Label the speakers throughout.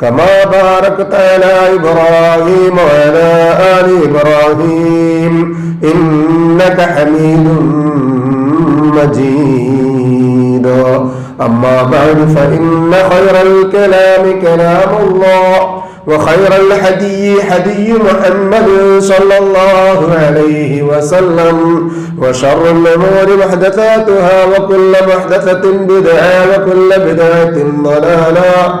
Speaker 1: كما باركت على إبراهيم وعلى آل إبراهيم إنك حميد مجيد. أما بعد فإن خير الكلام كلام الله وخير الحدي حدي محمد صلى الله عليه وسلم وشر الأمور محدثاتها وكل محدثة بدعة وكل بدعة ضلالة.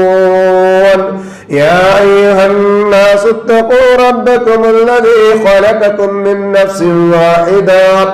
Speaker 1: يا أيها الناس اتقوا ربكم الذي خلقكم من نفس واحدة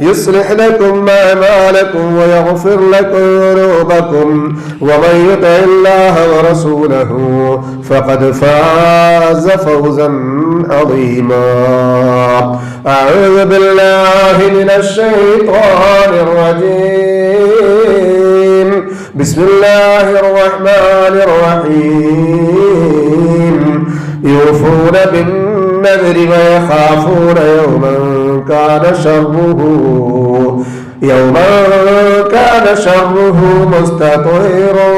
Speaker 1: يصلح لكم أعمالكم ويغفر لكم ذنوبكم ومن يطع الله ورسوله فقد فاز فوزا عظيما. أعوذ بالله من الشيطان الرجيم. بسم الله الرحمن الرحيم. يوفون بالنذر ويخافون يوما كان شره يوما كان شره مستطيرا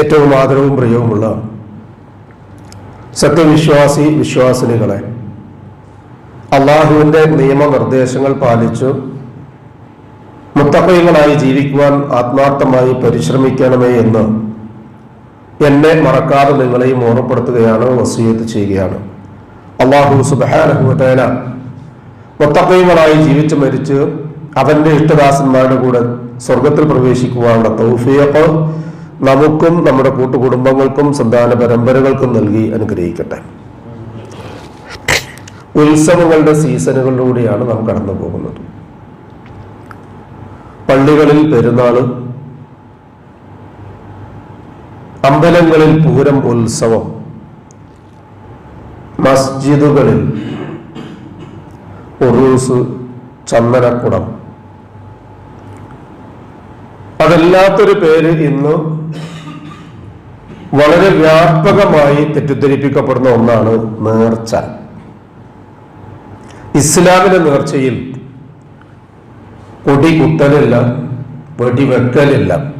Speaker 1: ഏറ്റവും ആദരവും പ്രിയവുമുള്ള സത്യവിശ്വാസി വിശ്വാസിനികളെ അള്ളാഹുവിന്റെ നിയമനിർദ്ദേശങ്ങൾ പാലിച്ചു മുത്തക്കൈകളായി ജീവിക്കുവാൻ ആത്മാർത്ഥമായി പരിശ്രമിക്കണമേ എന്ന് എന്നെ മറക്കാതെ നിങ്ങളെയും ഓർമ്മപ്പെടുത്തുകയാണ് വസീയത്ത് ചെയ്യുകയാണ് അള്ളാഹു സുബാനഹുല മൊത്തക്കൈമറായി ജീവിച്ച് മരിച്ച് അവന്റെ ഇഷ്ടദാസന്മാരുടെ കൂടെ സ്വർഗത്തിൽ പ്രവേശിക്കുവാനുള്ള തൗഫിയപ്പ് നമുക്കും നമ്മുടെ കൂട്ടുകുടുംബങ്ങൾക്കും സന്താന പരമ്പരകൾക്കും നൽകി അനുഗ്രഹിക്കട്ടെ. ഉത്സവങ്ങളുടെ സീസണുകളിലൂടെയാണ് നാം കടന്നു പോകുന്നത്. പള്ളികളിൽ പെരുന്നാൾ അമ്പലങ്ങളിൽ പൂരം ഉത്സവം മസ്ജിദുകളിൽ ഉറൂസ് ചന്ദനക്കുടം. അതല്ലാത്തൊരു പേര് ഇന്ന് വളരെ വ്യാപകമായി തെറ്റിദ്ധരിപ്പിക്കപ്പെടുന്ന ഒന്നാണ് നേർച്ച. ഇസ്ലാമിന്റെ നേർച്ചയിൽ കൊടി കുത്തലില്ല വെടിവെക്കലില്ല.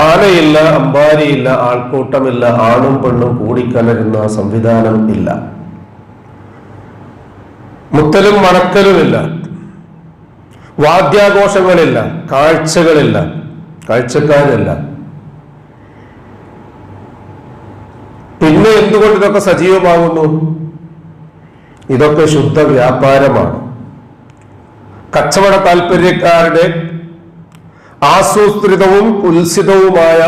Speaker 1: ആനയില്ല അമ്പാരിയില്ല ആൾക്കൂട്ടമില്ല ആണും പെണ്ണും കൂടിക്കലരുന്ന സംവിധാനം ഇല്ല. മുത്തലും മണക്കലുമില്ല. വാദ്യാഘോഷങ്ങളില്ല കാഴ്ചകളില്ല കാഴ്ചക്കാരില്ല. പിന്നെ എന്തുകൊണ്ട് ഇതൊക്കെ സജീവമാകുന്നു? ഇതൊക്കെ ശുദ്ധ വ്യാപാരമാണ്. കച്ചവട താല്പര്യക്കാരുടെ ആസൂത്രിതവും ഉത്സിതവുമായ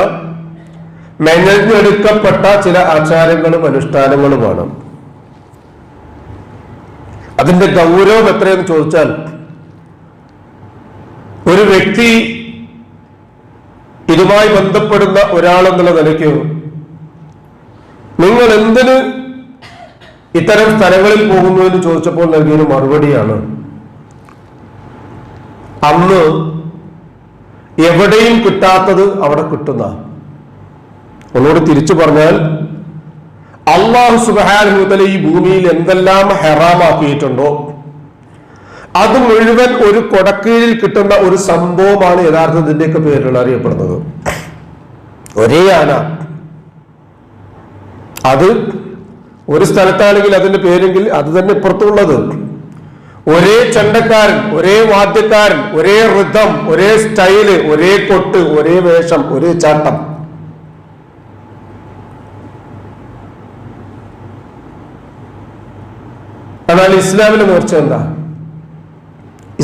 Speaker 1: മെനഞ്ഞെടുക്കപ്പെട്ട ചില ആചാരങ്ങളും അനുഷ്ഠാനങ്ങളുമാണ്. അതിന്റെ ഗൗരവം എത്രയെന്ന് ചോദിച്ചാൽ ഒരു വ്യക്തി ഇതുമായി ബന്ധപ്പെടുന്ന ഒരാളെന്നുള്ള നിലയ്ക്ക് നിങ്ങൾ എന്തിന് ഇത്തരം സ്ഥലങ്ങളിൽ പോകുന്നു എന്ന് ചോദിച്ചപ്പോൾ നൽകിയൊരു മറുപടിയാണ്. അന്ന് എവിടെയും കിട്ടാത്തത് അവിടെ കിട്ടുന്ന. ഒന്നുകൂടി തിരിച്ചു പറഞ്ഞാൽ അള്ളാഹു സുബാനുത്തല ഈ ഭൂമിയിൽ എന്തെല്ലാം ഹെറാമാക്കിയിട്ടുണ്ടോ അത് മുഴുവൻ ഒരു കൊടക്കീഴിൽ കിട്ടുന്ന ഒരു സംഭവമാണ് യഥാർത്ഥത്തിന്റെയൊക്കെ പേരിൽ അറിയപ്പെടുന്നത്. ഒരേ ആന. അത് ഒരു സ്ഥലത്താണെങ്കിൽ അതിന്റെ പേരെങ്കിൽ അത് തന്നെ ഇപ്പുറത്തുള്ളത്. ഒരേ ചണ്ടക്കാരൻ ഒരേ വാദ്യക്കാരൻ ഒരേ ഋതം ഒരേ സ്റ്റൈൽ ഒരേ കൊട്ട് ഒരേ വേഷം ഒരേ ചാട്ടം. എന്നാൽ ഇസ്ലാമിന് നേർച്ച എന്താ?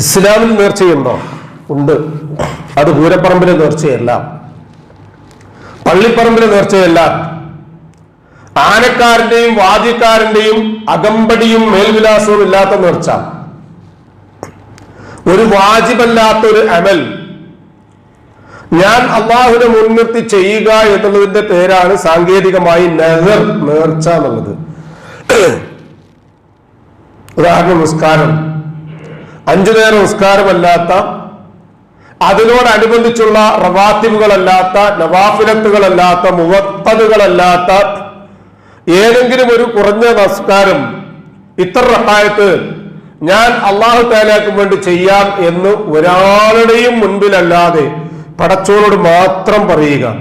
Speaker 1: ഇസ്ലാമിൽ നേർച്ചയുണ്ടോ ഉണ്ട്? അത് പൂരപ്പറമ്പിലെ നേർച്ചയല്ല പള്ളിപ്പറമ്പിലെ നേർച്ചയല്ല ആനക്കാരന്റെയും വാദ്യക്കാരന്റെയും അകമ്പടിയും മേൽവിലാസവും ഇല്ലാത്ത നേർച്ച ഒരു വാജിബല്ലാത്ത ഒരു അമൽ. ഞാൻ അള്ളാഹുവിനെ മുൻനിർത്തി ചെയ്യുക എന്നുള്ളതിന്റെ പേരാണ് സാങ്കേതികമായി നെഹർ നേർച്ച എന്നുള്ളത്. ഉദാഹരണം നിസ്കാരം. അഞ്ചു നേരം നിസ്കാരമല്ലാത്ത അതിനോടനുബന്ധിച്ചുള്ള റവാത്തിബുകളല്ലാത്ത നവാഫിലത്തുകളല്ലാത്ത മുവത്തതുകളല്ലാത്ത ഏതെങ്കിലും ഒരു കുറഞ്ഞ നമസ്കാരം ഇത്ര റഹായത്ത് ഞാൻ അള്ളാഹു താലാക്കും വേണ്ടി ചെയ്യാം എന്ന് ഒരാളുടെയും മുൻപിലല്ലാതെ പടച്ചോനോട് മാത്രം പറയുക.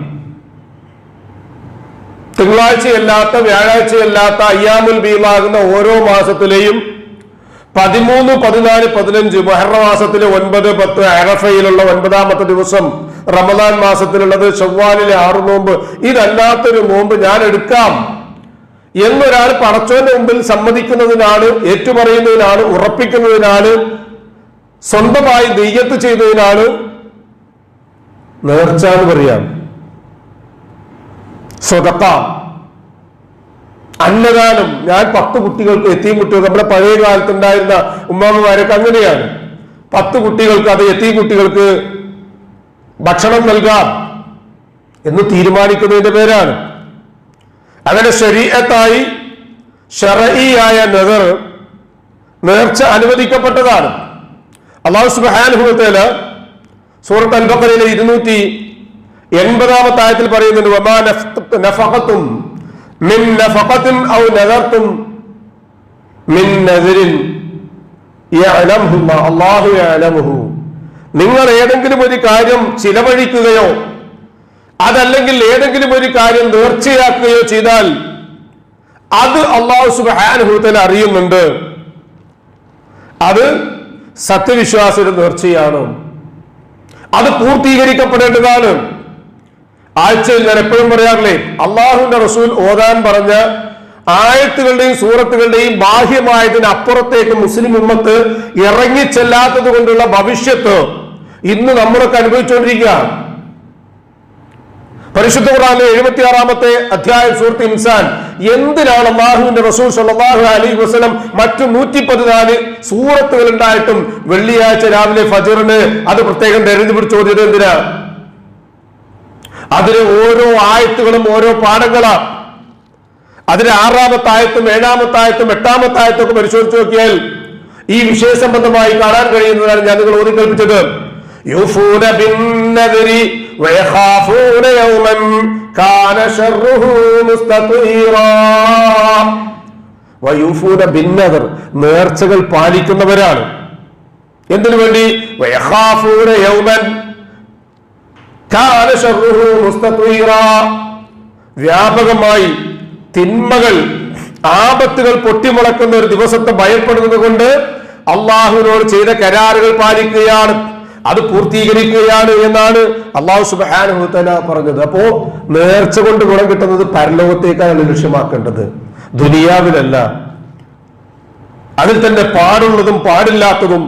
Speaker 1: തിങ്കളാഴ്ചയല്ലാത്ത വ്യാഴാഴ്ചയല്ലാത്ത അയ്യാമുൽ ബീമാകുന്ന ഓരോ മാസത്തിലെയും പതിമൂന്ന് പതിനാല് പതിനഞ്ച് മഹറ മാസത്തിലെ ഒൻപത് പത്ത് അറഫയിലുള്ള ഒൻപതാമത്തെ ദിവസം റമദാൻ മാസത്തിലുള്ളത് ചൊവ്വാലിലെ ആറ് നോമ്പ്. ഇതല്ലാത്തൊരു നോമ്പ് ഞാൻ എടുക്കാം. എന്നൊരാൾ പടച്ചോന്റെ മുമ്പിൽ സമ്മതിക്കുന്നതിനാണ് ഏറ്റുപറയുന്നതിനാണ് ഉറപ്പിക്കുന്നതിനാണ് സ്വന്തമായി നെയ്യത്ത് ചെയ്തതിനാണ് നേർച്ച എന്ന് പറയാം. സ്വതപ്പ. അന്നദാനം. ഞാൻ പത്ത് കുട്ടികൾക്ക് എത്തിയും കുട്ടികൾ നമ്മുടെ പഴയ കാലത്തുണ്ടായിരുന്ന ഉമ്മാമ്മമാരൊക്കെ അങ്ങനെയാണ്. പത്ത് കുട്ടികൾക്ക് അത് എത്തിയും കുട്ടികൾക്ക് ഭക്ഷണം നൽകാം എന്ന് തീരുമാനിക്കുന്നതിന്റെ പേരാണ്. അങ്ങനെ ശരീരത്തായി ഷറയിയായ നെതർ നേർച്ച അനുവദിക്കപ്പെട്ടതാണ് അള്ളാഹു സുബാനുഭവത്തേൽ സൂറത്ത് അൽബക്കറിയിലെ ഇരുന്നൂറ്റി എൺപതാമത്തെ ആയത്തിൽ പറയുന്നുണ്ട് വമാ നഫ്- നഫഖത്തും മിൻ ഔ നദർത്തും മിൻ നദരിൻ യഅലംഹു. അല്ലാഹു യഅലമുഹു നിങ്ങൾ ഏതെങ്കിലും ഒരു കാര്യം ചിലവഴിക്കുകയോ അതല്ലെങ്കിൽ ഏതെങ്കിലും ഒരു കാര്യം നേർച്ചയാക്കുകയോ ചെയ്താൽ അത് അള്ളാഹു സുബാനുഭവത്തിൽ അറിയുന്നുണ്ട്. അത് സത്യവിശ്വാസിയുടെ നേർച്ചയാണ്. അത് പൂർത്തീകരിക്കപ്പെടേണ്ടതാണ്. ആഴ്ചയിൽ ഞാൻ എപ്പോഴും പറയാറില്ലേ അള്ളാഹുവിന്റെ റസൂൽ ഓതാൻ പറഞ്ഞ ആയത്തുകളുടെയും സൂറത്തുകളുടെയും ബാഹ്യമായതിന് അപ്പുറത്തേക്ക് മുസ്ലിം ഉമ്മത്ത് ഇറങ്ങിച്ചെല്ലാത്തത് കൊണ്ടുള്ള ഭവിഷ്യത്ത് ഇന്ന് നമ്മളൊക്കെ അനുഭവിച്ചുകൊണ്ടിരിക്കുക പരിശുദ്ധ ഖുർആനിലെ എഴുപത്തിയാറാമത്തെ അധ്യായം സൂറത്ത് ഇൻസാൻ. എന്തിനാണ് അള്ളാഹുവിന്റെ റസൂൽ സല്ലല്ലാഹു അലൈഹി വസ്ലം മറ്റു നൂറ്റി പതിനാല് സൂറത്തുകൾ ഉണ്ടായിട്ടും വെള്ളിയാഴ്ച രാവിലെ ഫജറിന് അത് പ്രത്യേകം തെരഞ്ഞു പിടിച്ചു ചോദ്യത് എന്തിനാ? അതിന് ഓരോ ആയത്തുകളും ഓരോ പാഠങ്ങളാണ് അതിന് ആറാമത്തായത്തും ഏഴാമത്തായത്തും എട്ടാമത്തായത്തും ഒക്കെ പരിശോധിച്ച് നോക്കിയാൽ ഈ വിഷയ സംബന്ധമായി കാണാൻ കഴിയുന്നതാണ് ഞാൻ നിങ്ങൾ ഓതി കൽപ്പിച്ചത് വയഖാഫൂന യൗമൻ കാന ശർറുഹു مستطيرا വയൂഫൂന ബിന്നദർ നേർച്ചകൾ പാലിക്കുന്നവരാണ്. എന്തിനു വേണ്ടി? വയഖാഫൂന യൗമൻ വ്യാപകമായി തിന്മകൾ ആപത്തുകൾ പൊട്ടിമുളക്കുന്ന ഒരു ദിവസത്തെ ഭയപ്പെടുന്നത് കൊണ്ട് അള്ളാഹുവിനോട് ചെയ്ത കരാറുകൾ പാലിക്കുകയാണ്. അത് പൂർത്തീകരിക്കുകയാണ് എന്നാണ് അള്ളാഹു സുബാനുഹുത്തല പറഞ്ഞത്. അപ്പോ നേർച്ച കൊണ്ട് ഗുണം കിട്ടുന്നത് പരലോകത്തേക്കാണ് ലക്ഷ്യമാക്കേണ്ടത്. ദുനിയാവിലല്ല. അതിൽ തന്നെ പാടുള്ളതും പാടില്ലാത്തതും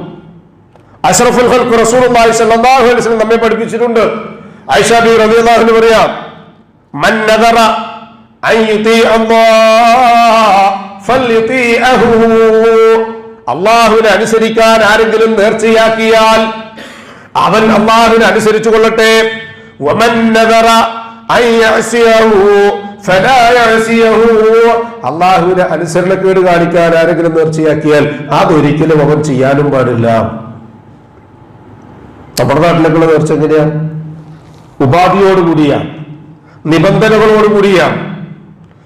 Speaker 1: അഷ്റഫുൽ ഹൽക്ക് സ്വല്ലല്ലാഹു അലൈഹി വസല്ലം നമ്മെ പഠിപ്പിച്ചിട്ടുണ്ട്. ആയിഷ ബി റളിയല്ലാഹു പറയാം മൻ നദറ അൻ യുതീ അല്ലാഹ് ഫൽയുതീഅഹു. അള്ളാഹുവിനെ അനുസരിക്കാൻ ആരെങ്കിലും നേർച്ചയാക്കിയാൽ അവൻ അള്ളാഹുവിനെ അനുസരിച്ചു കൊള്ളട്ടെ. അള്ളാഹുവിനെ അനുസരണക്കേട് കാണിക്കാൻ ആരെങ്കിലും നേർച്ചയാക്കിയാൽ അതൊരിക്കലും അവൻ ചെയ്യാനും പാടില്ല. നമ്മുടെ നാട്ടിലേക്കുള്ള നേർച്ച എങ്ങനെയാ? ഉപാധിയോടുകൂടിയ നിബന്ധനകളോടുകൂടിയ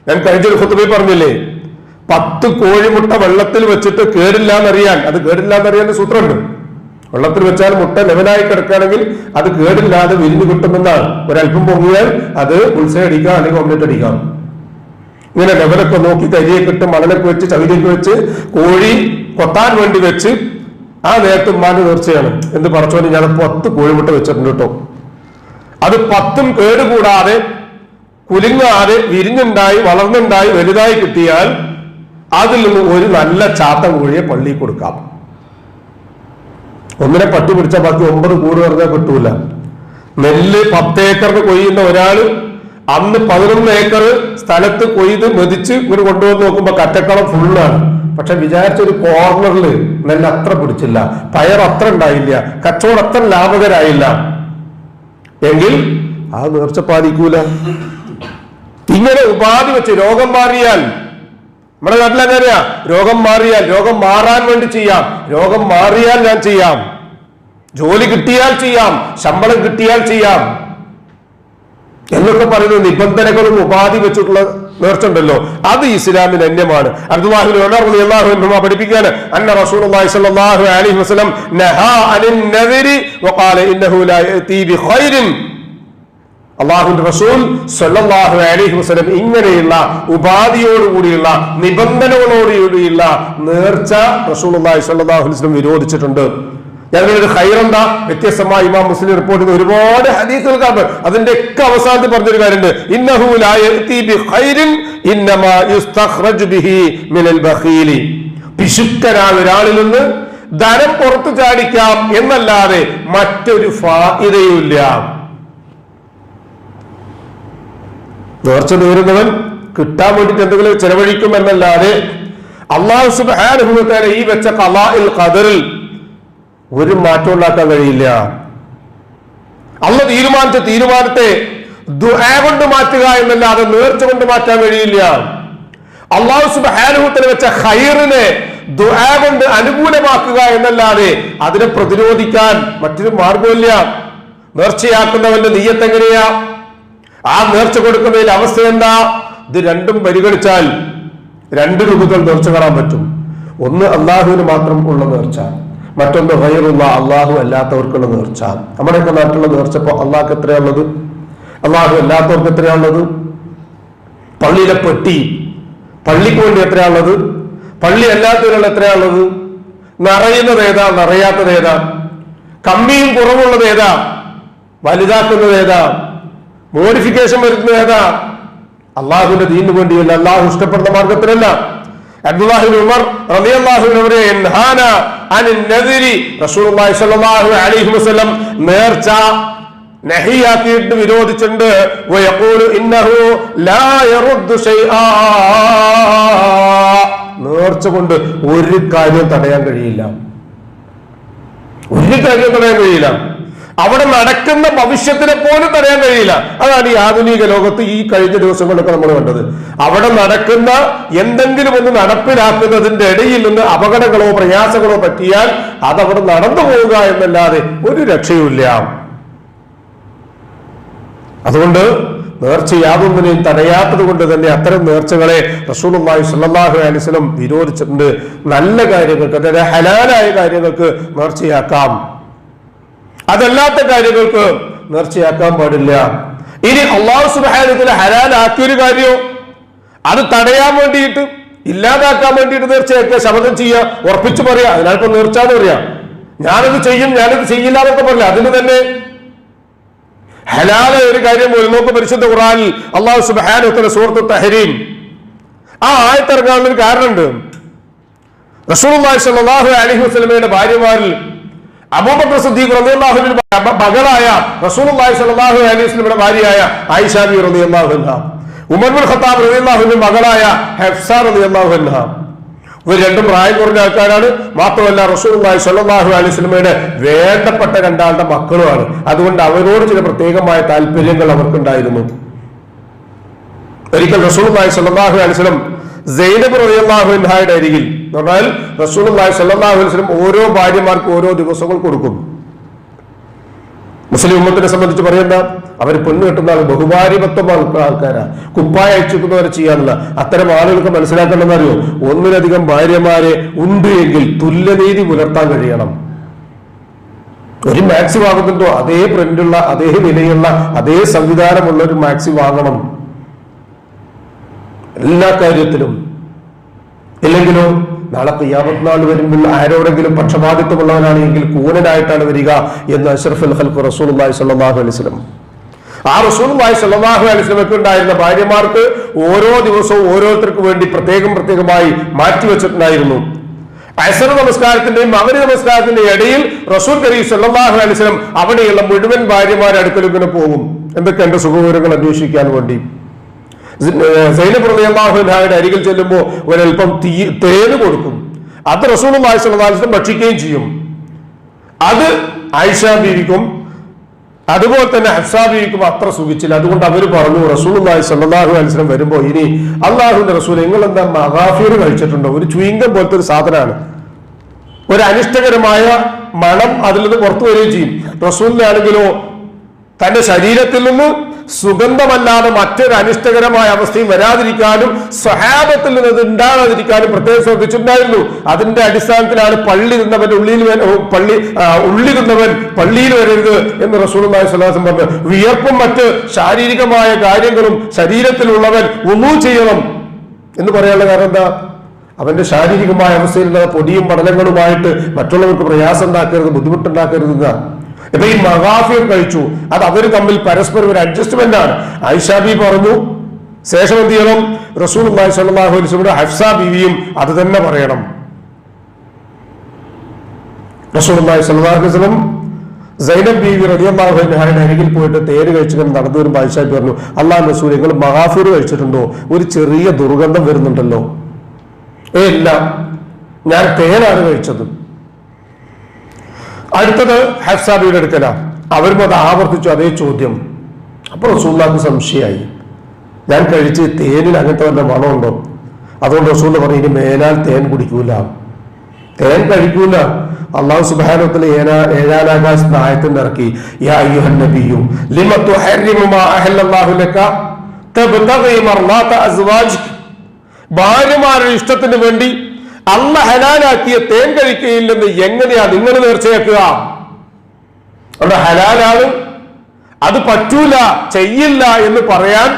Speaker 1: ഞാൻ കഴിഞ്ഞൊരു ഖുത്തുബയിൽ പറഞ്ഞില്ലേ പത്ത് കോഴിമുട്ട വെള്ളത്തിൽ വെച്ചിട്ട് കേടില്ല എന്നറിയാൻ അത് കേടില്ല എന്നറിയാൻ സൂത്രമുണ്ട്. വെള്ളത്തിൽ വെച്ചാൽ മുട്ട ലെവലായി കിടക്കുകയാണെങ്കിൽ അത് കേടില്ലാതെ വിരിഞ്ഞു കിട്ടുമെന്നാണ്. ഒരല്പം പൊങ്ങിയാൽ അത് ഉത്സവം അടിക്കാം അല്ലെങ്കിൽ ഓംലെറ്റ് അടിക്കാം. ഇങ്ങനെ ലെവലൊക്കെ നോക്കി കരിയൊക്കെ ഇട്ട് മണലൊക്കെ വെച്ച് ചകിരിയൊക്കെ വെച്ച് കോഴി കൊത്താൻ വേണ്ടി വെച്ച് ആ നേരത്തെ ഉമ്മാന്റെ തീർച്ചയാണ് എന്ന് പറച്ചോണ്ട് ഞാൻ പത്ത് കോഴിമുട്ട വെച്ചിട്ടുണ്ട് കേട്ടോ. അത് പത്തും കേടുകൂടാതെ കുലുങ്ങാതെ വിരിഞ്ഞുണ്ടായി വളർന്നുണ്ടായി വലുതായി കിട്ടിയാൽ അതിൽ നിന്ന് ഒരു നല്ല ചാത്ത കോഴിയെ പള്ളി കൊടുക്കാം. ഒന്നിനെ പട്ടി പിടിച്ചാൽ ബാക്കി ഒമ്പത് കൂട് പറഞ്ഞാൽ കിട്ടൂല. നെല്ല് പത്ത് ഏക്കറിന് കൊയ്യുന്ന ഒരാൾ അന്ന് പതിനൊന്ന് ഏക്കർ സ്ഥലത്ത് കൊയ്ത് മെതിച്ച് ഇവർ കൊണ്ടുവന്ന് നോക്കുമ്പോ കറ്റക്കളം ഫുള്ളാണ് പക്ഷെ വിചാരിച്ച ഒരു കോർണറിൽ നെല്ല് അത്ര പിടിച്ചില്ല. പയർ അത്ര ഉണ്ടായില്ല. കച്ചവടം അത്ര ലാഭകരായില്ല. എങ്കിൽ ആ നേർച്ച പാലിക്കൂല. ഇങ്ങനെ ഉപാധി വെച്ച് രോഗം മാറിയാൽ നമ്മുടെ നാട്ടിൽ അങ്ങനെയാ രോഗം മാറിയാൽ രോഗം മാറാൻ വേണ്ടി ചെയ്യാം. രോഗം മാറിയാൽ ഞാൻ ചെയ്യാം. ജോലി കിട്ടിയാൽ ചെയ്യാം. ശമ്പളം കിട്ടിയാൽ ചെയ്യാം. എന്നൊക്കെ പറയുന്ന നിബന്ധനകളും ഉപാധി വെച്ചിട്ടുള്ള നേർച്ചുണ്ടല്ലോ അത് ഇസ്ലാമിന് അന്യമാണ്. ബിഖൈരിൻ അള്ളാഹുന്റെ റസൂൽ സല്ലല്ലാഹു അലൈഹി വസല്ലം ഇങ്ങനെയുള്ള ഉപാധിയോടുകൂടിയുള്ള നിബന്ധനകളോടുകൂടിയുള്ള നേർച്ച റസൂലുള്ളാഹി അള്ളാഹി അലൈഹി വസല്ലം വിരോധിച്ചിട്ടുണ്ട് ഞങ്ങളൊരു ഹൈറന്ത വ്യത്യസ്തമായ ഇമാം മുസ്ലിം റിപ്പോർട്ട് ചെയ്ത ഒരുപാട് ഹദീസുകൾ കാണും അതിന്റെ ഒക്കെ അവസാനത്തിൽ പറഞ്ഞൊരു കാര്യമുണ്ട്. ഇന്നഹു ലാ യഅതി ഇന്നമാ യുസ്തഖ്റജു ബിഹി മിനൽ ബഖീലി. പിശുക്കനായ ഒരാളിൽ നിന്ന് ധനം പുറത്തു ചാടിക്കാം എന്നല്ലാതെ മറ്റൊരു ഫായിദയുമില്ല നേർച്ച നേരുന്നവൻ കിട്ടാൻ വേണ്ടിട്ട് എന്തെങ്കിലും ചെലവഴിക്കും എന്നല്ലാതെ അള്ളാഹു ഈ വെച്ച കലാഇൽ ഖദറിൽ ഒരു മാറ്റം ഉണ്ടാക്കാൻ കഴിയില്ല. അള്ള തീരുമാനിച്ച തീരുമാനത്തെ ദുആ കൊണ്ട് മാറ്റുക എന്നല്ലാതെ നേർച്ച കൊണ്ട് മാറ്റാൻ കഴിയില്ല. അള്ളാഹു സുബാനുഭവത്തിന് വെച്ച ഹൈറിനെ ദുആ കൊണ്ട് അനുകൂലമാക്കുക എന്നല്ലാതെ അതിനെ പ്രതിരോധിക്കാൻ മറ്റൊരു മാർഗമില്ല നേർച്ചയാക്കുന്നവന്റെ നീയത്ത് എങ്ങനെയാ? ആ നേർച്ച കൊടുക്കുന്നതിൽ അവസ്ഥ എന്താ? ഇത് രണ്ടും പരിഗണിച്ചാൽ രണ്ട് രൂപകൾ നേർച്ച കാണാൻ പറ്റും. ഒന്ന് അള്ളാഹുവിന് മാത്രം ഉള്ള നേർച്ച മറ്റൊന്ന് ഹൈറുള്ള അള്ളാഹു അല്ലാത്തവർക്കുള്ള നേർച്ച. നമ്മുടെയൊക്കെ നാട്ടിലുള്ള നേർച്ച ഇപ്പൊ അള്ളാഹ്ക്ക് എത്രയാണുള്ളത്? അള്ളാഹു അല്ലാത്തവർക്ക് എത്രയാണുള്ളത്? പള്ളിയിലെ പെട്ടി പള്ളിക്ക് വേണ്ടി എത്രയാണുള്ളത്? പള്ളി അല്ലാത്തവരുള്ള എത്രയാണുള്ളത്? നിറയുന്നത് ഏതാ? നിറയാത്തത് ഏതാ? കമ്മിയും കുറവുള്ളത് ഏതാ? വലുതാക്കുന്നത് ഏതാ? മോഡിഫിക്കേഷൻ വരുത്തുന്നത് ഏതാ? അള്ളാഹുവിന്റെ ദീനു വേണ്ടിയല്ല അള്ളാഹു ഇഷ്ടപ്പെടുന്ന മാർഗത്തിലല്ല. റസൂലുള്ളാഹി സ്വല്ലല്ലാഹു അലൈഹി വസല്ലം നഹിയാക്കിയിട്ട് ഇന്നഹു ലാ നേർച്ച കൊണ്ട് ഒരു കാര്യം തടയാൻ കഴിയില്ല. ഒരു കാര്യം തടയാൻ കഴിയില്ല. അവിടെ നടക്കുന്ന ഭവിഷ്യത്തിനെ പോലും തടയാൻ കഴിയില്ല. അതാണ് ഈ ആധുനിക ലോകത്ത് ഈ കഴിഞ്ഞ ദിവസങ്ങളൊക്കെ നമ്മൾ കണ്ടത്. അവിടെ നടക്കുന്ന എന്തെങ്കിലും ഒന്ന് നടപ്പിലാക്കുന്നതിന്റെ ഇടയിൽ നിന്ന് അപകടങ്ങളോ പ്രയാസങ്ങളോ പറ്റിയാൽ അതവിടെ നടന്നു പോവുക എന്നല്ലാതെ ഒരു രക്ഷയുമില്ല. അതുകൊണ്ട് നേർച്ച യാതൊന്നിനെയും തടയാത്തത് കൊണ്ട് തന്നെ അത്തരം നേർച്ചകളെ റസൂലുള്ളാഹി സ്വല്ലല്ലാഹു അലിസ്ലം വിരോധിച്ചിട്ടുണ്ട്. നല്ല കാര്യങ്ങൾക്ക് അതായത് ഹലാലായ കാര്യങ്ങൾക്ക് നേർച്ചയാക്കാം. അതല്ലാത്ത കാര്യങ്ങൾക്ക് നേർച്ചയാക്കാൻ പാടില്ല. ഇനി അള്ളാഹു സുബാനത്തിന് ഹരാലാക്കിയൊരു കാര്യവും അത് തടയാൻ വേണ്ടിയിട്ട് ഇല്ലാതാക്കാൻ വേണ്ടിയിട്ട് നേർച്ചയാക്കുക ശബ്ദം ചെയ്യുക ഉറപ്പിച്ചു പറയാ അതിനാലിപ്പോ നേർച്ചാന്ന് പറയാ. ഞാനത് ചെയ്യും ഞാനത് ചെയ്യില്ല എന്നൊക്കെ പറയില്ല അതിന് തന്നെ ഹലാല ഒരു കാര്യം പോലും നോക്ക് പരിശുദ്ധ ഖുറാനിൽ അള്ളാഹു സുബാനുത്തല സുഹൃത്ത് തഹരീം. ആ ആയത്തിറങ്ങാനുള്ള ഒരു കാരണമുണ്ട്. റസൂലുള്ളാഹി അലഹി വസ്ലമയുടെ ഭാര്യമാരിൽ അബൂബക്കർ സിദ്ദീഖ് റളിയല്ലാഹു അൻഹു മകളായ റസൂലുള്ളാഹി സ്വല്ലല്ലാഹു അലൈഹി വസല്ലമയുടെ ഭാര്യയായ ആയിഷ ബി റളിയല്ലാഹു അൻഹ. ഉമർ ബിൻ ഖത്താബ് റളിയല്ലാഹു അൻഹു മകളായ ഹഫ്സ റളിയല്ലാഹു അൻഹ. ഇവർ രണ്ടും പ്രായം കുറഞ്ഞ ആൾക്കാരാണ്. മാത്രമല്ല റസൂലുള്ളാഹി സ്വല്ലല്ലാഹു അലൈഹി വസല്ലമയുടെ വേണ്ടപ്പെട്ട രണ്ടാളുടെ മക്കളുമാണ്. അതുകൊണ്ട് അവരോട് ചില പ്രത്യേകമായ താല്പര്യങ്ങൾ അവർക്കുണ്ടായിരുന്നു. ഒരിക്കൽ റസൂലുള്ളാഹി സ്വല്ലല്ലാഹു അലൈഹി വസല്ലം സൈനബ് റളിയല്ലാഹു അൻഹയുടെ അരികിൽ എന്ന് പറഞ്ഞാൽ സ്വല്ലല്ലാഹു അലൈഹി വസല്ലം ഓരോ ഭാര്യമാർക്കും ഓരോ ദിവസങ്ങൾ കൊടുക്കും. മുസ്ലിം ഉമ്മത്തിനെ സംബന്ധിച്ച് പറയണ്ട. അവർ പെണ്ണ് കെട്ടുന്ന ആൾ ബഹുഭാര്യത്വമുള്ള ആൾക്കാരാ. കുപ്പായ അയച്ചിരിക്കുന്നവരെ ചെയ്യാനുള്ള. അത്തരം ആളുകൾക്ക് മനസ്സിലാക്കണമെന്ന് അറിയോ ഒന്നിലധികം ഭാര്യമാരെ ഉണ്ട് എങ്കിൽ തുല്യനീതി പുലർത്താൻ കഴിയണം. ഒരു മാക്സി വാങ്ങുന്നുണ്ടോ അതേ പ്രിന്റുള്ള അതേ വിലയുള്ള അതേ സംവിധാനമുള്ള ഒരു മാക്സി വാങ്ങണം എല്ലാ കാര്യത്തിലും. ഇല്ലെങ്കിലോ നാളെ കയ്യാമത്നാൾ നാൾ വരുമ്പോൾ ആരോടെങ്കിലും പക്ഷപാതിത്വമുള്ളവനാണെങ്കിൽ കൂനനായിട്ടാണ് വരിക എന്ന് അഷ്റഫുൽ റസൂലുള്ളാഹി സ്വല്ലല്ലാഹു അലൈഹി വസല്ലം. ആ റസൂലുള്ളാഹി സ്വല്ലല്ലാഹു അലൈഹി വസല്ലമക്ക് ഉണ്ടായിരുന്ന ഭാര്യമാർക്ക് ഓരോ ദിവസവും ഓരോരുത്തർക്ക് വേണ്ടി പ്രത്യേകം പ്രത്യേകമായി മാറ്റിവെച്ചിട്ടുണ്ടായിരുന്നു അസർ നമസ്കാരത്തിന്റെയും മകര നമസ്കാരത്തിന്റെയും ഇടയിൽ റസൂൽ കരീം സല്ലാഹു അലൈഹി വസല്ലം അവിടെയുള്ള മുഴുവൻ ഭാര്യമാരെ അടുക്കൽ ഇങ്ങനെ പോകും. എന്തൊക്കെ എന്റെ സുഖവിവരങ്ങൾ അന്വേഷിക്കാൻ വേണ്ടി. റളിയല്ലാഹുവിന്റെ അരികിൽ ചെല്ലുമ്പോൾ ഒരൽപ്പം തീ തേന് കൊടുക്കും. അത് റസൂലുള്ളാഹി വായിച്ചുള്ളതാലും ഭക്ഷിക്കുകയും ചെയ്യും. അത് ആയിഷ ബീവിക്കും അതുപോലെ തന്നെ ഹഫ്സാ ബീവിക്കും അത്ര സുഖിച്ചില്ല. അതുകൊണ്ട് അവർ പറഞ്ഞു റസൂലുള്ളാഹി സ്വല്ലല്ലാഹു അലൈഹി വസല്ലം വരുമ്പോൾ ഇനി അള്ളാഹുവിന്റെ റസൂൽ നിങ്ങൾ എന്താ മഹാഫീർ കഴിച്ചിട്ടുണ്ടോ? ഒരു ചുയിങ്കം പോലത്തെ ഒരു സാധനമാണ് ഒരു അനിഷ്ടകരമായ മണം അതിൽ നിന്ന് പുറത്തു വരികയും ചെയ്യും. റസൂലിനാണെങ്കിലോ തന്റെ ശരീരത്തിൽ നിന്ന് സുഗന്ധമല്ലാതെ മറ്റൊരു അനിഷ്ടകരമായ അവസ്ഥയും വരാതിരിക്കാനും സ്വഹാബത്തിൽ നിന്ന് ഉണ്ടാകാതിരിക്കാനും പ്രത്യേകം ശ്രദ്ധിച്ചിട്ടുണ്ടായിരുന്നു. അതിന്റെ അടിസ്ഥാനത്തിലാണ് പള്ളി നിന്നവൻ ഉള്ളിൽ പള്ളി ഉള്ളി നിന്നവൻ പള്ളിയിൽ വരരുത് എന്ന് റസൂൽ സ്വലാസം പറഞ്ഞു. വിയർപ്പും മറ്റ് ശാരീരികമായ കാര്യങ്ങളും ശരീരത്തിലുള്ളവൻ ഒന്നു ചെയ്യണം എന്ന് പറയാനുള്ള കാരണം എന്താ? അവന്റെ ശാരീരികമായ അവസ്ഥയിലുള്ള പൊടിയും പടലങ്ങളുമായിട്ട് മറ്റുള്ളവർക്ക് പ്രയാസം ഉണ്ടാക്കരുത് ബുദ്ധിമുട്ടുണ്ടാക്കരുത് എന്നാണ് ഇപ്പൊ ഈ മഹാഫിർ കഴിച്ചു. അത് അവർ തമ്മിൽ പരസ്പരം ഒരു അഡ്ജസ്റ്റ്മെന്റ് ആണ്. ഐഷാബി പറഞ്ഞു ശേഷം എന്ത് ചെയ്യണം? റസൂൽ സല്ലാഹു അലൈസ്മിയുടെ ഹഫ്സ ബീവിയും അത് തന്നെ പറയണം. റസൂൽ സല്ലാഹു സൈനബ് ബീവി അൻഹയുടെ അരികിൽ പോയിട്ട് തേര് കഴിച്ചിങ്ങനെ നടന്നു വരുമ്പോൾ ഐഷാബി പറഞ്ഞു അള്ളാഹ് റസൂൽ നിങ്ങൾ മഹാഫിർ കഴിച്ചിട്ടുണ്ടോ? ഒരു ചെറിയ ദുർഗന്ധം വരുന്നുണ്ടല്ലോ. ഏ ഇല്ല. ഞാൻ തേനാണ് കഴിച്ചത്. അടുത്തത് ഹഫ്സാബിയുടെ അടുക്കലാണ് അവരും അത് ആവർത്തിച്ചു അതേ ചോദ്യം. അപ്പോൾ റസൂല്ലാക്ക് സംശയമായി. ഞാൻ കഴിച്ച് തേനിൽ അങ്ങനത്തെ വല്ല മണമുണ്ടോ? അതുകൊണ്ട് റസൂൽ പറഞ്ഞു ഇനി മേലാൽ തേൻ കുടിക്കൂല. തേൻ കഴിക്കൂല. അള്ളാഹു സുബാനത്തിൽ ഏഴാലാകാശ ആയത്തിന്റെ ഇറക്കി. ഭാര്യമാരുടെ ഇഷ്ടത്തിന് വേണ്ടി അല്ല ഹലാലാക്കിയ തേൻ കഴിക്കുകയില്ലെന്ന് എങ്ങനെയാ നിങ്ങൾ നേർച്ചയാക്കുക? അവിടെ ഹലാലാണ്. അത് പറ്റൂല ചെയ്യില്ല എന്ന് പറയാൻ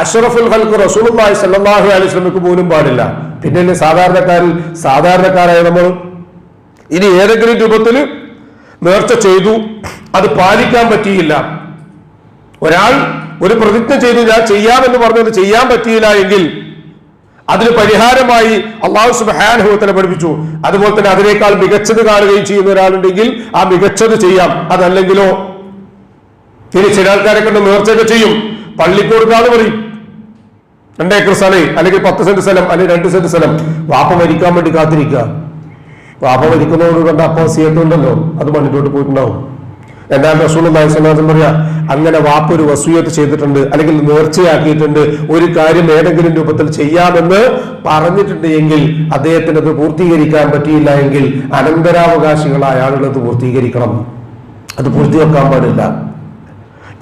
Speaker 1: അഷറഫുൽ ഹൽക്ക് റസൂലുള്ളാഹി സല്ലല്ലാഹു അലൈഹി വസല്ലമക്ക് പോലും പാടില്ല. പിന്നെ സാധാരണക്കാരിൽ സാധാരണക്കാരായ നമ്മൾ ഇനി ഏതെങ്കിലും രൂപത്തിൽ നേർച്ച ചെയ്തു അത് പാലിക്കാൻ പറ്റിയില്ല. ഒരാൾ ഒരു പ്രതിജ്ഞ ചെയ്തു ഞാൻ ചെയ്യാമെന്ന് പറഞ്ഞത് ചെയ്യാൻ പറ്റിയില്ല എങ്കിൽ അതിന് പരിഹാരമായി അള്ളാഹു സുബാനുഭവത്തിനെ പഠിപ്പിച്ചു. അതുപോലെ തന്നെ അതിനേക്കാൾ മികച്ചത് കാണുകയും ചെയ്യുന്ന ഒരാളുണ്ടെങ്കിൽ ആ മികച്ചത് ചെയ്യാം. അതല്ലെങ്കിലോ ഇനി ചില ആൾക്കാരെ കൊണ്ട് നേർച്ചയൊക്കെ ചെയ്യും. പള്ളിക്ക് കൊടുക്കാന്ന് പറയും. രണ്ടേക്കർ സ്ഥലം അല്ലെങ്കിൽ പത്ത് സെന്റ് സ്ഥലം അല്ലെങ്കിൽ രണ്ട് സെന്റ് സ്ഥലം. വാപ്പ മരിക്കാൻ വേണ്ടി കാത്തിരിക്കുക. വാപ്പ മരിക്കുന്നതോട് കണ്ട അപ്പ സീറ്റുണ്ടല്ലോ അത് മണ്ണിലോട്ട് പോയിട്ടുണ്ടാവും. എന്നാൽ റസൂൽ പറയാ അങ്ങനെ വാപ്പൊരു വസൂയത്ത് ചെയ്തിട്ടുണ്ട് അല്ലെങ്കിൽ നേർച്ചയാക്കിയിട്ടുണ്ട് ഒരു കാര്യം ഏതെങ്കിലും രൂപത്തിൽ ചെയ്യാമെന്ന് പറഞ്ഞിട്ടുണ്ട് എങ്കിൽ അദ്ദേഹത്തിന് അത് പൂർത്തീകരിക്കാൻ പറ്റിയില്ല എങ്കിൽ അനന്തരാവകാശികളായ ആളുകൾ അത് പൂർത്തീകരിക്കണം. അത് പൂർത്തിവെക്കാൻ പാടില്ല.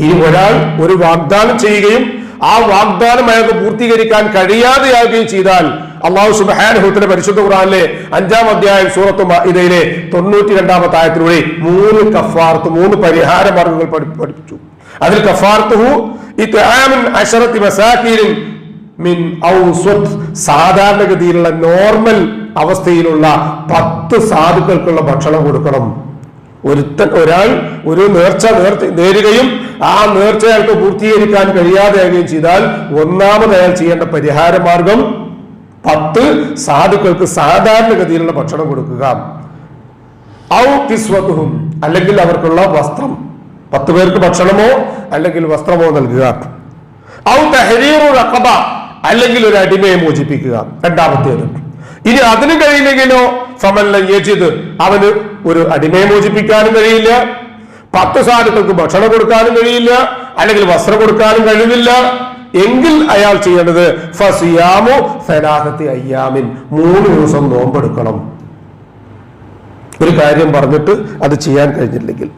Speaker 1: ഇനി ഒരാൾ ഒരു വാഗ്ദാനം ചെയ്യുകയും ആ വാഗ്ദാനം അയാൾക്ക് പൂർത്തീകരിക്കാൻ കഴിയാതെയാകുകയും ചെയ്താൽ അള്ളാഹു സുബാനുഹൂത്തിന്റെ പരിശുദ്ധ ഖുറാനിലെ അഞ്ചാം അധ്യായം സൂറത്ത് ഇതയിലെ തൊണ്ണൂറ്റി രണ്ടാമത്തെ ആയത്തിലൂടെ മൂന്ന് കഫാർത്ത് മൂന്ന് പരിഹാര മാർഗങ്ങൾ പഠിപ്പിച്ചു. അതിൽ കഫാർത്തുഹു മിൻ സാധാരണഗതിയിലുള്ള നോർമൽ അവസ്ഥയിലുള്ള പത്ത് സാധുക്കൾക്കുള്ള ഭക്ഷണം കൊടുക്കണം. ഒരുത്തൻ ഒരാൾ ഒരു നേർച്ച നേരുകയും ആ നേർച്ച അയാൾക്ക് പൂർത്തീകരിക്കാൻ കഴിയാതെയാകുകയും ചെയ്താൽ ഒന്നാമത് അയാൾ ചെയ്യേണ്ട പരിഹാര മാർഗം പത്ത് സാധുക്കൾക്ക് സാധാരണഗതിയിലുള്ള ഭക്ഷണം കൊടുക്കുക. ഔ അല്ലെങ്കിൽ അവർക്കുള്ള വസ്ത്രം. പത്ത് പേർക്ക് ഭക്ഷണമോ അല്ലെങ്കിൽ വസ്ത്രമോ നൽകുക. ഔ തഹരീറു റഖബ അല്ലെങ്കിൽ ഒരു അടിമയെ മോചിപ്പിക്കുക. രണ്ടാമത്തേത്. ഇനി അതിന് കഴിയില്ലെങ്കിലോ സമല്ല യജിദ് അവന് ഒരു അടിമയെ മോചിപ്പിക്കാനും കഴിയില്ല. പത്ത് സാധനങ്ങൾക്ക് ഭക്ഷണം കൊടുക്കാനും കഴിയില്ല അല്ലെങ്കിൽ വസ്ത്രം കൊടുക്കാനും കഴിവില്ല. എങ്കിൽ അയാൾ ചെയ്യേണ്ടത് ഫസിയാമോ സലാഹത്തി അയ്യാമിൻ. മൂന്ന് ദിവസം നോമ്പെടുക്കണം. ഒരു കാര്യം പറഞ്ഞിട്ട് അത് ചെയ്യാൻ കഴിഞ്ഞില്ലെങ്കിൽ.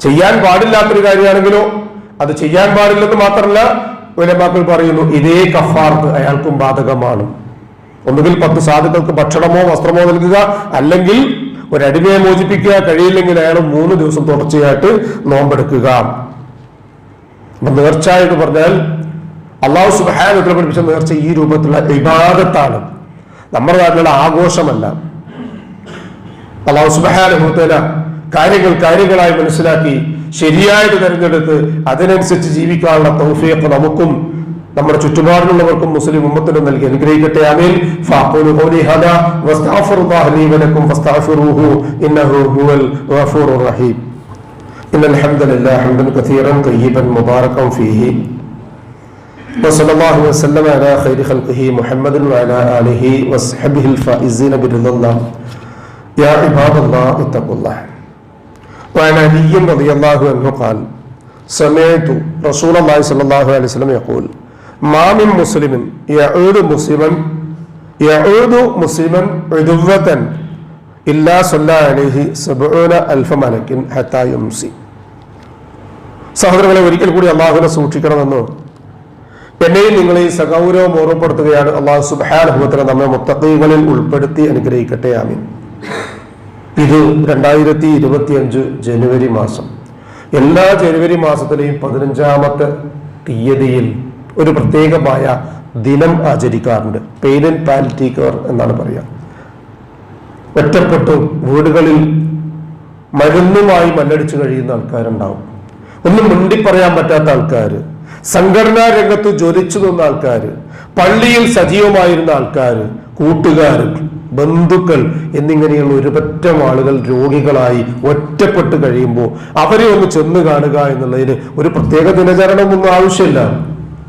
Speaker 1: ചെയ്യാൻ പാടില്ലാത്തൊരു കാര്യമാണെങ്കിലോ അത് ചെയ്യാൻ പാടില്ലെന്ന് മാത്രമല്ല ഉലമാക്കൾ പറയുന്നു ഇതേ കഫാർക്ക് അയാൾക്കും ബാധകമാണ്. ഒന്നുകിൽ പത്ത് സാധുക്കൾക്ക് ഭക്ഷണമോ വസ്ത്രമോ നൽകുക അല്ലെങ്കിൽ ഒരടിമയെ മോചിപ്പിക്കുക കഴിയില്ലെങ്കിൽ അയാൾ മൂന്ന് ദിവസം തുടർച്ചയായിട്ട് നോമ്പെടുക്കുക. അപ്പൊ പറഞ്ഞാൽ അള്ളാഹു സുബാനോട്ട് പഠിപ്പിച്ച നേർച്ച ഈ രൂപത്തിലുള്ള വിവാദത്താണ് നമ്മുടെ നാട്ടിലുള്ള ആഘോഷമല്ല. അള്ളാഹു സുബാനുഭവത്തേന കാര്യങ്ങൾ കാര്യങ്ങളായി മനസ്സിലാക്കി ശരിയായിട്ട് തിരഞ്ഞെടുത്ത് അതിനനുസരിച്ച് ജീവിക്കാനുള്ള തൗഫിയൊക്കെ നമുക്കും നമ്മുടെ ചുറ്റുപാടിലുള്ളവർക്കും മുസ്ലിം ഉമ്മത്തിനും നൽകി അനുഗ്രഹിക്കട്ടെ. അമീൻ ഫാഖൂലു ഖൗലി ഹദ വസ്തഗ്ഫിറുല്ലാഹ ലീ വലക്കും ഫസ്തഗ്ഫിറുഹു ഇന്നഹു ഹുവൽ ഗഫൂറുർ റഹീം. ഇന്നൽ ഹംദുലില്ലാഹി ഹംദൻ കസീറൻ തയ്യിബൻ മുബാറകൻ ഫീഹി. وصلى الله وسلم على خير خلقه محمد وعلى اله وصحبه الفائزين برضا الله يا عباد الله اتقوا الله وعن علي رضي الله عنه قال سمعت رسول الله صلى الله عليه وسلم يقول ما من مسلم يعود مسلما يعود مسلما عدوة إلا صلى عليه سبعون ألف ملك حتى يمسي സഹോദരങ്ങളെ ഒരിക്കൽ കൂടി അള്ളാഹുവിനെ സൂക്ഷിക്കണമെന്ന് എന്നെയും നിങ്ങളെയും സഗൗരവം ഓർമ്മപ്പെടുത്തുകയാണ്. അള്ളാഹു സുബാനുഭവത്തിന് നമ്മെ മുത്തക്കൈകളിൽ ഉൾപ്പെടുത്തി അനുഗ്രഹിക്കട്ടെ. ആമീൻ. ഇത് രണ്ടായിരത്തി ഇരുപത്തി അഞ്ച് ജനുവരി മാസം. എല്ലാ ജനുവരി മാസത്തിലെയും പതിനഞ്ചാമത്തെ തീയതിയിൽ ഒരു പ്രത്യേകമായ ദിനം ആചരിക്കാറുണ്ട്. പെയിൻ ആൻഡ് പാലിറ്റി എന്നാണ് പറയുക ഒറ്റപ്പെട്ടു വീടുകളിൽ മരുന്നുമായി മല്ലടിച്ചു കഴിയുന്ന ആൾക്കാരുണ്ടാവും. ഒന്നും മുണ്ടി പറയാൻ പറ്റാത്ത ആൾക്കാർ സംഘടനാ രംഗത്ത് ജ്വലിച്ചു നിന്ന ആൾക്കാർ പള്ളിയിൽ സജീവമായിരുന്ന ആൾക്കാർ കൂട്ടുകാർ ബന്ധുക്കൾ എന്നിങ്ങനെയുള്ള ഒരുപറ്റം ആളുകൾ രോഗികളായി ഒറ്റപ്പെട്ട് കഴിയുമ്പോൾ അവരെ ഒന്ന് ചെന്ന് കാണുക എന്നുള്ളതിന് ഒരു പ്രത്യേക ദിനചരണമൊന്നും ആവശ്യമില്ല.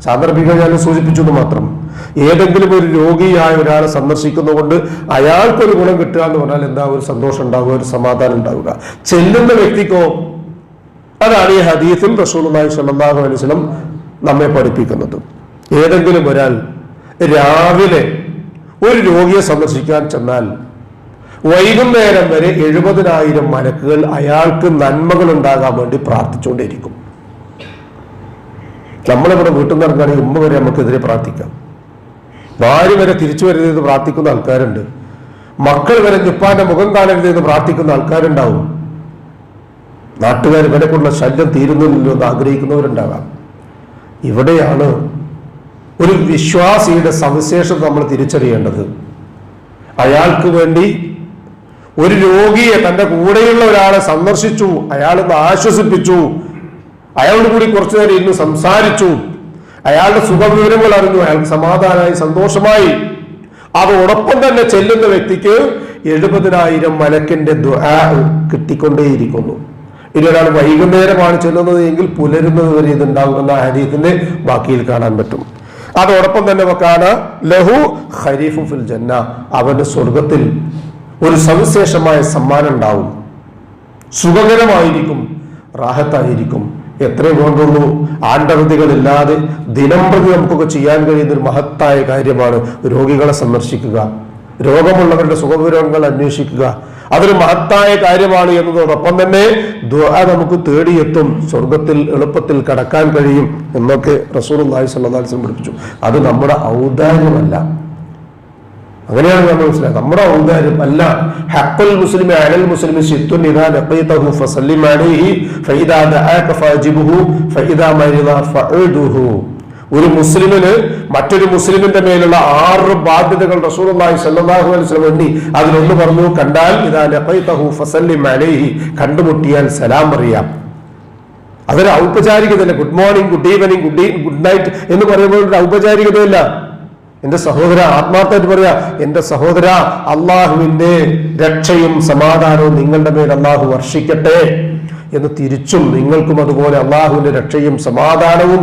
Speaker 1: സാന്ദർഭിക ഞാൻ സൂചിപ്പിച്ചു എന്ന് മാത്രം. ഏതെങ്കിലും ഒരു രോഗിയായ ഒരാളെ സന്ദർശിക്കുന്നതുകൊണ്ട് അയാൾക്കൊരു ഗുണം കിട്ടുക എന്ന് പറഞ്ഞാൽ എന്താ? ഒരു സന്തോഷം ഉണ്ടാവുക ഒരു സമാധാനം ഉണ്ടാവുക. ചെല്ലുന്ന വ്യക്തിക്കോ അതാണ് ഈ ഹദീഫിൽ സ്വല്ലല്ലാഹു അലൈഹി വസല്ലം നമ്മെ പഠിപ്പിക്കുന്നത്. ഏതെങ്കിലും ഒരാൾ രാവിലെ ഒരു രോഗിയെ സന്ദർശിക്കാൻ ചെന്നാൽ വൈകുന്നേരം വരെ എഴുപതിനായിരം മലക്കുകൾ അയാൾക്ക് നന്മകൾ ഉണ്ടാകാൻ വേണ്ടി പ്രാർത്ഥിച്ചുകൊണ്ടിരിക്കും നമ്മളിവിടെ വീട്ടിൽ നിന്ന് ഇറങ്ങുകയാണെങ്കിൽ ഉമ്മ വരെ നമുക്കെതിരെ പ്രാർത്ഥിക്കാം. ഭാര്യ വരെ തിരിച്ചു വരുന്നത് പ്രാർത്ഥിക്കുന്ന ആൾക്കാരുണ്ട്. മക്കൾ വരെ നിപ്പാന്റെ മുഖം കാണരുത് എന്ന് പ്രാർത്ഥിക്കുന്ന ആൾക്കാരുണ്ടാവും. നാട്ടുകാർ ഇവരെക്കുള്ള ശല്യം തീരുന്നില്ലല്ലോ എന്ന് ആഗ്രഹിക്കുന്നവരുണ്ടാകാം. ഇവിടെയാണ് ഒരു വിശ്വാസിയുടെ സവിശേഷത നമ്മൾ തിരിച്ചറിയേണ്ടത്. അയാൾക്ക് വേണ്ടി ഒരു രോഗിയെ തന്റെ കൂടെയുള്ള ഒരാളെ സന്ദർശിച്ചു അയാളൊന്ന് ആശ്വസിപ്പിച്ചു അയാളോട് കൂടി കുറച്ചു നേരം ഇന്ന് സംസാരിച്ചു അയാളുടെ സുഖവിവരങ്ങൾ അറിഞ്ഞു അയാൾക്ക് സമാധാനമായി സന്തോഷമായി. അതോടൊപ്പം തന്നെ ചെല്ലുന്ന വ്യക്തിക്ക് എഴുപതിനായിരം മലക്കിന്റെ ദുആ കിട്ടിക്കൊണ്ടേയിരിക്കുന്നു. ഇനി ഒരാൾ വൈകുന്നേരമാണ് ചെല്ലുന്നത് എങ്കിൽ പുലരുന്നത് വരെ ഇതുണ്ടാകുമെന്ന ഹരീത്തിന്റെ ബാക്കിയിൽ കാണാൻ പറ്റും. അതോടൊപ്പം തന്നെ വെക്കാണ് ലഹു ഹരീഫു ഫിൽ ജന്ന അവന്റെ സ്വർഗത്തിൽ ഒരു സവിശേഷമായ സമ്മാനം ഉണ്ടാവും. സുഖകരമായിരിക്കും റാഹത്തായിരിക്കും. എത്രേ കൊണ്ടുള്ളൂ ആണ്ടവധികളില്ലാതെ ദിനം പ്രതി നമുക്കൊക്കെ ചെയ്യാൻ കഴിയുന്ന ഒരു മഹത്തായ കാര്യമാണ് രോഗികളെ സന്ദർശിക്കുക. രോഗമുള്ളവരുടെ സുഖവിവരങ്ങൾ അന്വേഷിക്കുക. അതൊരു മഹത്തായ കാര്യമാണ് എന്നതോടൊപ്പം തന്നെ ദുആ നമുക്ക് തേടിയെത്തും സ്വർഗത്തിൽ എളുപ്പത്തിൽ കടക്കാൻ കഴിയും എന്നൊക്കെ റസൂൽ അള്ളാഹി സ്വല്ലാസ്ലം പഠിപ്പിച്ചു. അത് നമ്മുടെ ഔദാര്യമല്ല. അങ്ങനെയാണ് നമ്മൾ മനസ്സിലാക്കുക നമ്മുടെ ഔദാര്യം അല്ല ഹഖുൽ മുസ്ലിം അനൽ മുസ്ലിം സിത്തുൻ ഇദാ ലഖീതഹു ഫസല്ലിം അലൈഹി ഫഇദാ ദഅക ഫഅജിബുഹു ഫഇദാ മരിദ ഫഅദുഹു. ഒരു മുസ്ലിമിന് മറ്റൊരു മുസ്ലിമിന്റെ മേലുള്ള ആറ് ബാധ്യതകൾ റസൂലുള്ളാഹി സല്ലാഹു അലൈഹി വേണ്ടി അതിലൊന്ന് പറഞ്ഞു കണ്ടാൽ ഇതാ അലൈഹി കണ്ടുമുട്ടിയാൽ സലാം പറയാം അതൊരു ഔപചാരികതയല്ല good morning good evening good good night എന്ന് പറയുമ്പോൾ ഒരു ഔപചാരികതയല്ല. എന്റെ സഹോദര ആത്മാർത്ഥമായിട്ട് പറയാ എന്റെ സഹോദര അള്ളാഹുവിന്റെ രക്ഷയും സമാധാനവും നിങ്ങളുടെ മേൽ അള്ളാഹു വർഷിക്കട്ടെ എന്ന് തിരിച്ചും നിങ്ങൾക്കും അതുപോലെ അള്ളാഹുവിന്റെ രക്ഷയും സമാധാനവും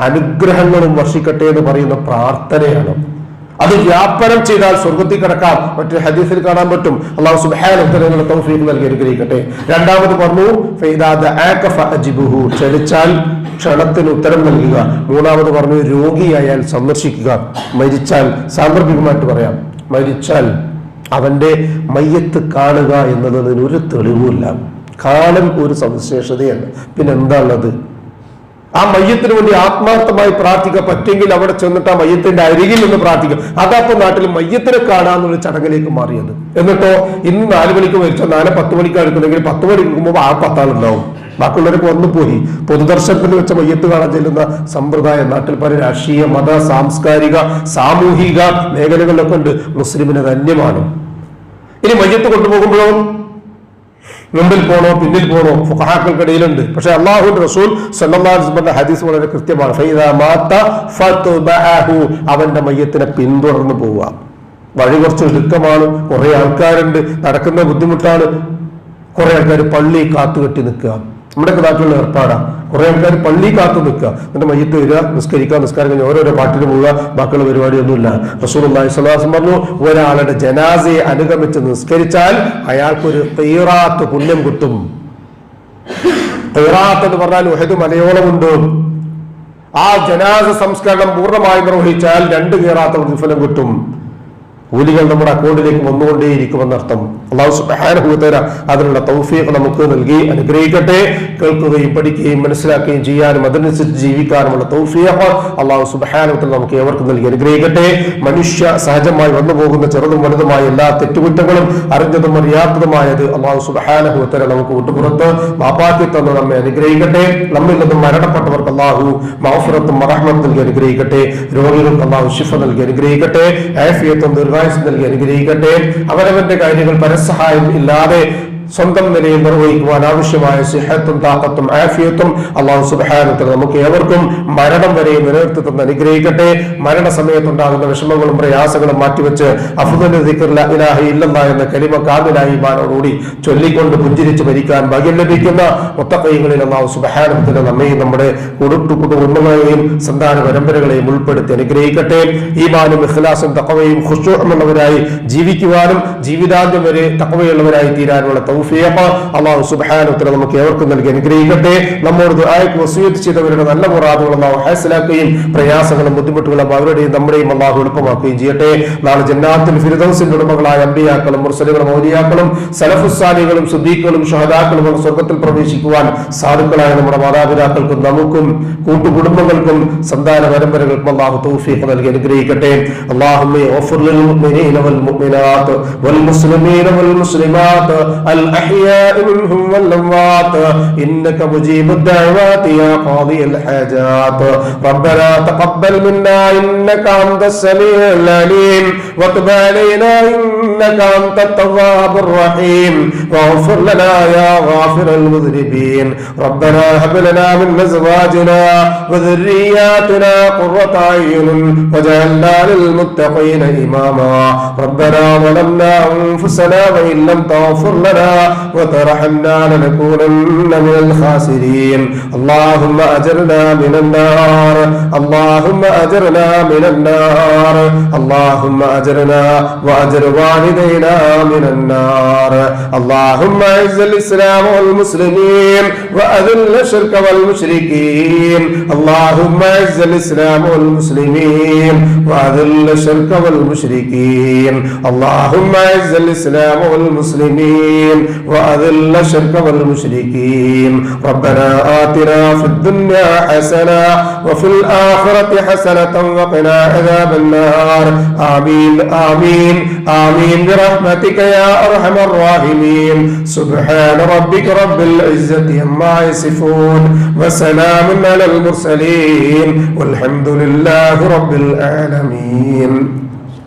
Speaker 1: അനുഗ്രഹങ്ങളും വർഷിക്കട്ടെ എന്ന് പറയുന്ന പ്രാർത്ഥനയാണ്. അത് വ്യാപനം ചെയ്താൽ സ്വർഗത്തിൽ കിടക്കാം. മറ്റൊരു ഹദീസിൽ കാണാൻ പറ്റും. അള്ളാഹു സുബാന തൗഫീഖ് നൽകി അനുഗ്രഹിക്കട്ടെ. രണ്ടാമത് പറഞ്ഞു അജിബുഹു ക്ഷണിച്ചാൽ ക്ഷണത്തിന് ഉത്തരം നൽകുക. മൂന്നാമത് പറഞ്ഞു രോഗിയായാൽ സന്ദർശിക്കുക. മരിച്ചാൽ സാന്ദർഭികമായിട്ട് പറയാം. മരിച്ചാൽ അവന്റെ മയ്യത്ത് കാണുക എന്നതിന് ഒരു തെളിവുമില്ല. കാലം ഒരു സവിശേഷതയല്ല. പിന്നെന്താണത് ആ മയ്യത്തിന് വേണ്ടി ആത്മാർത്ഥമായി പ്രാർത്ഥിക്കുക പറ്റുമെങ്കിൽ അവിടെ ചെന്നിട്ട് ആ മയ്യത്തിന്റെ അരികിൽ നിന്ന് പ്രാർത്ഥിക്കുക അതാപ്പോ നാട്ടിൽ മയ്യത്തിനെ കാണാന്നുള്ള ചടങ്ങിലേക്ക് മാറിയത്. എന്നിട്ടോ ഇന്ന് നാല് മണിക്ക് മരിച്ചോ നാല് പത്ത് മണിക്ക് എടുക്കുന്നെങ്കിൽ പത്ത് മണിക്ക് മുമ്പ് ആ പത്താളുണ്ടാവും. ബാക്കിയുള്ളവരൊക്കെ വന്നു പോയി പൊതുദർശനത്തിന് വെച്ച മയ്യത്ത് കാണാൻ ചെല്ലുന്ന സമ്പ്രദായം നാട്ടിൽ പല രാഷ്ട്രീയ മത സാംസ്കാരിക സാമൂഹിക മേഖലകളിലൊക്കെ ഉണ്ട്. മുസ്ലിമിന് ധന്യമാണ് ഇനി മയ്യത്ത് കൊണ്ടുപോകുമ്പോഴോ മുമ്പിൽ പോണോ പിന്നിൽ പോണോ ഫുഹാക്കൾക്കിടയിലുണ്ട് പക്ഷെ അള്ളാഹു റസൂൽ സല്ലാസ്ബന്റെ ഹദീസ് വളരെ കൃത്യമാണ്. അവന്റെ മയ്യത്തിനെ പിന്തുടർന്ന് പോവുക. വഴി കുറച്ച് ഇടുക്കമാണ് കുറെ ആൾക്കാരുണ്ട്. നടക്കുന്ന ബുദ്ധിമുട്ടാണ്. കുറെ ആൾക്കാർ പള്ളി കാത്തുകെട്ടി നിൽക്കുക. നമ്മുടെ നാട്ടിലുള്ള ഏർപ്പാടാണ് കുറെ ആൾക്കാർ പള്ളി കാത്തു നിൽക്കുക. എന്നിട്ട് മയ്യത്ത് വരിക നിസ്കരിക്കുക നിസ്കാരം കഴിഞ്ഞ് ഓരോരോ പാട്ടിന് പോവുക ബാക്കിയുള്ള പരിപാടിയൊന്നുമില്ല. റസൂൽ അള്ളാഹിസ്ലാസം പറഞ്ഞു ഒരാളുടെ ജനാസയെ അനുഗമിച്ച് നിസ്കരിച്ചാൽ അയാൾക്കൊരു തീറാത്ത് പുണ്യം കിട്ടും. തീറാത്ത് എന്ന് പറഞ്ഞാൽ ഉഹദ് മലയോളമുണ്ട് ആ ജനാസ സംസ്കരണം പൂർണമായി നിർവഹിച്ചാൽ രണ്ട് കീറാത്ത പ്രതിഫലം കിട്ടും. കൂലികൾ നമ്മുടെ അക്കൗണ്ടിലേക്ക് വന്നുകൊണ്ടേയിരിക്കുമെന്നർത്ഥം അള്ളാഹു സുബാനുഭൂത്തര അതിനുള്ള തൗഫീഖ് നമുക്ക് നൽകി അനുഗ്രഹിക്കട്ടെ. കേൾക്കുകയും പഠിക്കുകയും മനസ്സിലാക്കുകയും ചെയ്യാനും അതനുസരിച്ച് ജീവിക്കാനുമുള്ള തൗഫീഖ് അള്ളാഹു സുബാനുഭൂത്തൽ നമുക്ക് ഏവർക്കും നൽകി അനുഗ്രഹിക്കട്ടെ. മനുഷ്യ സഹജമായി വന്നു പോകുന്ന ചെറുതും വലുതുമായ എല്ലാ തെറ്റുകുറ്റങ്ങളും അറിഞ്ഞതും അറിയാത്തതുമായത് അള്ളാഹു സുബാനുഭൂത്തര നമുക്ക് വിട്ടുപുറത്ത് മാപ്പാക്കി തന്ന് നമ്മെ അനുഗ്രഹിക്കട്ടെ. നമ്മിൽ നിന്നും മരണപ്പെട്ടവർക്ക് അള്ളാഹു മഹഫുറത്തും മറഹ്മത്തും നൽകി അനുഗ്രഹിക്കട്ടെ. രോഗികൾക്ക് അള്ളാഹു ശിഫ നൽകി അനുഗ്രഹിക്കട്ടെ. ആഫിയത്തും ദീർഘായുസ് നൽകി അനുഗ്രഹിക്കട്ടെ. അവരവന്റെ കാര്യങ്ങൾ പരസഹായം ഇല്ലാതെ സ്വന്തം നിലയിൽ നിർവഹിക്കുവാൻ ആവശ്യമായ സിഹത്തും താക്കത്തും ആഫിയത്തും അള്ളാഹു സുബാനത്തിൽ നമുക്ക് ഏവർക്കും മരണം വരെ നിലനിർത്തി തന്ന് അനുഗ്രഹിക്കട്ടെ. മരണസമയത്തുണ്ടാകുന്ന വിഷമങ്ങളും പ്രയാസങ്ങളും മാറ്റിവെച്ച് ഇലാഹ ഇല്ലെന്ന എന്ന കലിമ കാതിലായി മാനോടുകൂടി ചൊല്ലിക്കൊണ്ട് പുഞ്ചിരിച്ച് മരിക്കാൻ ഭാഗ്യം ലഭിക്കുന്ന മുത്തക്കൈകളിൽ അള്ളാഹു സുബാനത്തിൽ നമ്മയും നമ്മുടെ കുടുട്ടു കുടുംബങ്ങളെയും സന്താന പരമ്പരകളെയും ഉൾപ്പെടുത്തി അനുഗ്രഹിക്കട്ടെ. ഈ മാനും ഇഖ്ലാസും തക്കവയും ഖുഷുമുള്ളവരായി ജീവിക്കുവാനും ജീവിതാന്ത്യം വരെ തക്കവയുള്ളവരായി തീരാനുള്ള തൗഫീഖ് അള്ളാഹു സുബ്ഹാനഹു നമുക്ക് ഏവർക്കും നൽകി അനുഗ്രഹിക്കട്ടെ നമ്മോട് ദുആയ്ക്ക് വസീയത്ത് ചെയ്തവരുടെ നല്ല മുറാദുകൾ അള്ളാഹു ഹാസിലാക്കുകയും പ്രയാസങ്ങളും ബുദ്ധിമുട്ടുകളും അവരുടെയും നമ്മുടെയും അള്ളാഹു എളുപ്പമാക്കുകയും ചെയ്യട്ടെ നാളെ ജന്നാത്തുൽ ഫിർദൗസിന്റെ ഉടമകളായ അമ്പിയാക്കളും മുർസലുകളും ഔലിയാക്കളും സലഫുസാലികളും സുദ്ദീഖുകളും ഷഹദാക്കളും ഒക്കെ സ്വർഗത്തിൽ പ്രവേശിക്കുവാൻ സാധുക്കളായ നമ്മുടെ മാതാപിതാക്കൾക്കും നമുക്കും കൂട്ടുകുടുംബങ്ങൾക്കും സന്താന പരമ്പരകൾക്കും അള്ളാഹു തൗഫീഖ് നൽകി അനുഗ്രഹിക്കട്ടെ اللهم اغفر للمؤمنين والمؤمنات والمسلمين والمسلمات الأحياء منهم والأموات. إنك مجيب الدعوات يا قاضي الحاجات. ربنا تقبل منا إنك أنت السميع العليم. وتب علينا إنك أنت التواب الرحيم. واغفر لنا يا غافر المذنبين. ربنا هب لنا من أزواجنا وذرياتنا قرة أعين وجعلنا للمتقين إماما. ربنا ظلمنا أنفسنا وإن لم تغفر لنا وترحمنا لنكونن من الخاسرين. اللهم أجرنا من النار. اللهم أجرنا من النار. اللهم أجرنا وأجر والدينا من النار. اللهم أعز الإسلام والمسلمين وأذل الشرك والمشركين. اللهم أعز الإسلام والمسلمين وأذل الشرك والمشركين. اللهم أعز الإسلام والمسلمين وأذل الشرك والمشركين. ربنا آتنا في الدنيا حسنة وفي الآخرة حسنة وقنا عذاب النار. آمين آمين. آمين. برحمتك يا أرحم الراحمين. سبحان ربك رب العزة عما يصفون وسلام على المرسلين. والحمد لله رب العالمين.